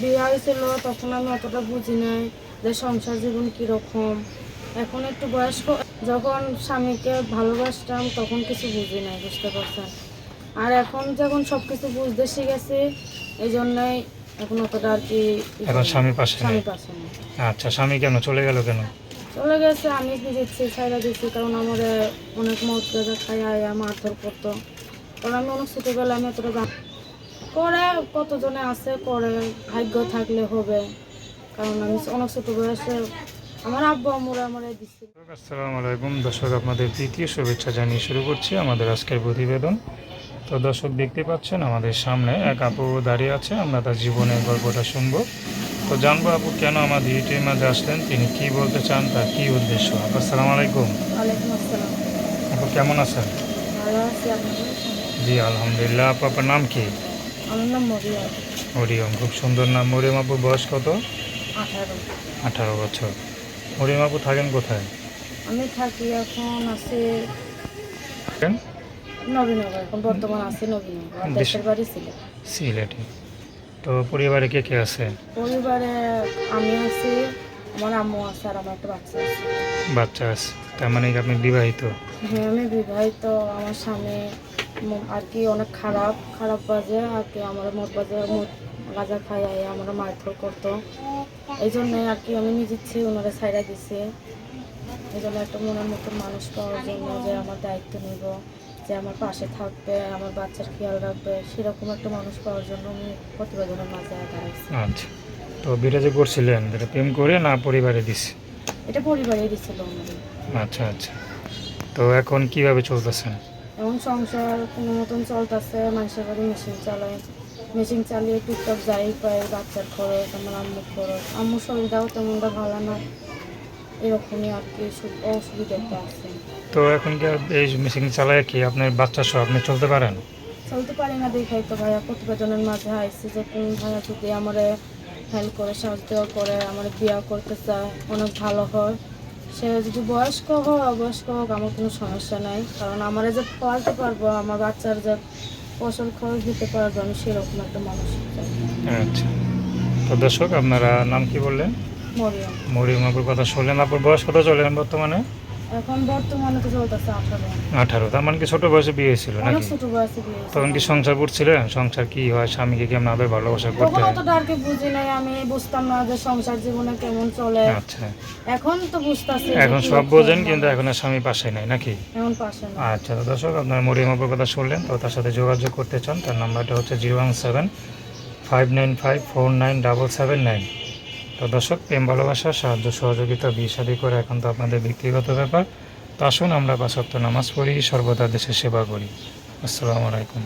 বিয়ে হয়েছিল তখন আমি অতটা বুঝি নাই যে সংসার জীবন কীরকম। এখন একটু বয়স্ক যখন স্বামীকে ভালোবাসতাম তখন কিছু বুঝি নাই বুঝতে পারছেন? আর এখন যখন সব কিছু বুঝতে শিখেছি এই জন্যই এখন অতটা আর কি এখন স্বামী পাশে স্বামী পাশে আচ্ছা স্বামী কেন? চলে গেল কেন? চলে গেছে আমি দিচ্ছি ছাইরা দিচ্ছি কারণ আমার অনেক মদ গাঁজা খাই আয়া মারধর করতো। কারণ আমি অনেক ছোটোবেলায় আমি এতটা জান করে কতজনে আছে করে ভাগ্য থাকলে হবে। কারণ আমি অনেক ছোটো বয়সে আমার আব্বু আম্মুরা আমার দিচ্ছিল আসসালামু আলাইকুম। দর্শক আপনাদের তৃতীয় শুভেচ্ছা জানিয়ে শুরু করছি আমাদের আজকের প্রতিবেদন। তো দর্শক দেখতে পাচ্ছেন আমাদের সামনে এক আপু দাঁড়িয়ে আছে। আমরা তার জীবনের গল্পটা শুনব। তো জানব আপু কেন আমাদের ইউটিউবের মাঝে আসলেন? তিনি কি বলতে চান? তার কি উদ্দেশ্য? আপু আসসালামু আলাইকুম। আপু কেমন আছেন? জি আলহামদুলিল্লাহ। আপু আপনার নাম কি? আমার নাম মরিয়া মরিয়ম খুব সুন্দর নাম। মরিয়ম আপুর বয়স কত? আঠারো। আঠারো বছর। মরিয়ম আপু থাকেন কোথায়? আমি থাকি এখন আছি থাকেন? নবীনগর এখন বর্তমান আছি নবীনগর। দেশের বাড়ি সিলেটে। তো পরিবারে কে কে আছে? পরিবারে আমি আছি আমার আম্মু আছে আর আমার একটা বাচ্চা আছে। বাচ্চা আছে। তার মানে কি আপনি বিবাহিত? হ্যাঁ আমি বিবাহিত। আমার স্বামী আর কি অনেক খারাপ খারাপ বাজে আর কি আমার মদ বাজে মদ গাঁজা খাই আই আমার মারধর করতো। এই জন্যে আর কি আমি চেয়ে ওনারা ছাইড়া দিছি। এই জন্য একটা মনের মতন মানুষ পাওয়ার জন্য যে আমার দায়িত্ব নিব যে আমার পাশে থাকবে আমার বাচ্চার খেয়াল রাখবে সেরকম একটা মানুষ পাওয়ার জন্য আমি প্রতিবেদনের মাঝে দাঁড়াইছি আচ্ছা। তো বিটা যে করছিলেন এটা প্রেম করে না পরিবারে দিস এটা পরিবারের দিছিল আচ্ছা আচ্ছা। তো এখন কীভাবে চলতেছেন? এখন সংসার কোনো মতন চলতেছে মানুষের বাড়ি মেশিন চালায়। মেশিন চালিয়ে টুকটাক যাই পাই বাচ্চার খরচ আমার আম্মুর খরচ আম্মুর শরীরটাও তেমনটা ভালো না। এরকমই আর কি অসুবিধাটা আছে। তো এখন কি এই মেশিন চালায় কি আপনার বাচ্চা সহ আপনি চলতে পারেন? চলতে পারি না দেখাই তো ভাইয়া প্রতিবেদনের মাঝে আইসি যে কোন ভাইয়া যদি আমার হেল্প করে সাহায্য করে আমার বিয়া করতে চায় অনেক ভালো হয়। সে যদি বয়স্ক হোক অবয়স্ক হোক আমার কোনো সমস্যা নাই। কারণ আমার যে পালতে পারব আমার বাচ্চার যে ফসল খরচ দিতে পারব আমি সেরকম একটা মানুষ আচ্ছা। তো দর্শক আপনারা নাম কি বললেন? মরিয়ম। মরিয়ম আপুর কথা শুনলেন আপুর বয়স কত চলেন বর্তমানে? এখন বর্তমানে তো চলতেছে আঠারো। আঠারো তার মানে কি ছোট বয়সে বিয়ে হয়েছিল অনেক নাকি? ছোট বয়সে বিয়ে তখন কি সংসার করছিলেন সংসার কি হয়? স্বামীকে কেমন আদর ভালোবাসা করতে হয়? অতটা আর কি বুঝি নাই আমি বুঝতাম না যে সংসার জীবনে কেমন চলে। আচ্ছা। এখন তো বুঝতেছি এখন সব বোঝেন কিন্তু এখন আর স্বামী পাশে নাই নাকি? এখন পাশে না আচ্ছা দর্শক আপনার মরিয়ম আপুর কথা শুনলেন তো তার সাথে যোগাযোগ করতে চান তার নাম্বারটা হচ্ছে zero one seven five nine five four nine double seven nine. তো দর্শক, প্রেম, ভালোবাসা, সাহায্য, সহযোগিতা, বিয়ে শাদী করে এখন তো আপনাদের ব্যক্তিগত ব্যাপার। তো আসুন আমরা বাসত্ব নামাজ পড়ি, সর্বদা দেশের সেবা করি। আসসালামু আলাইকুম।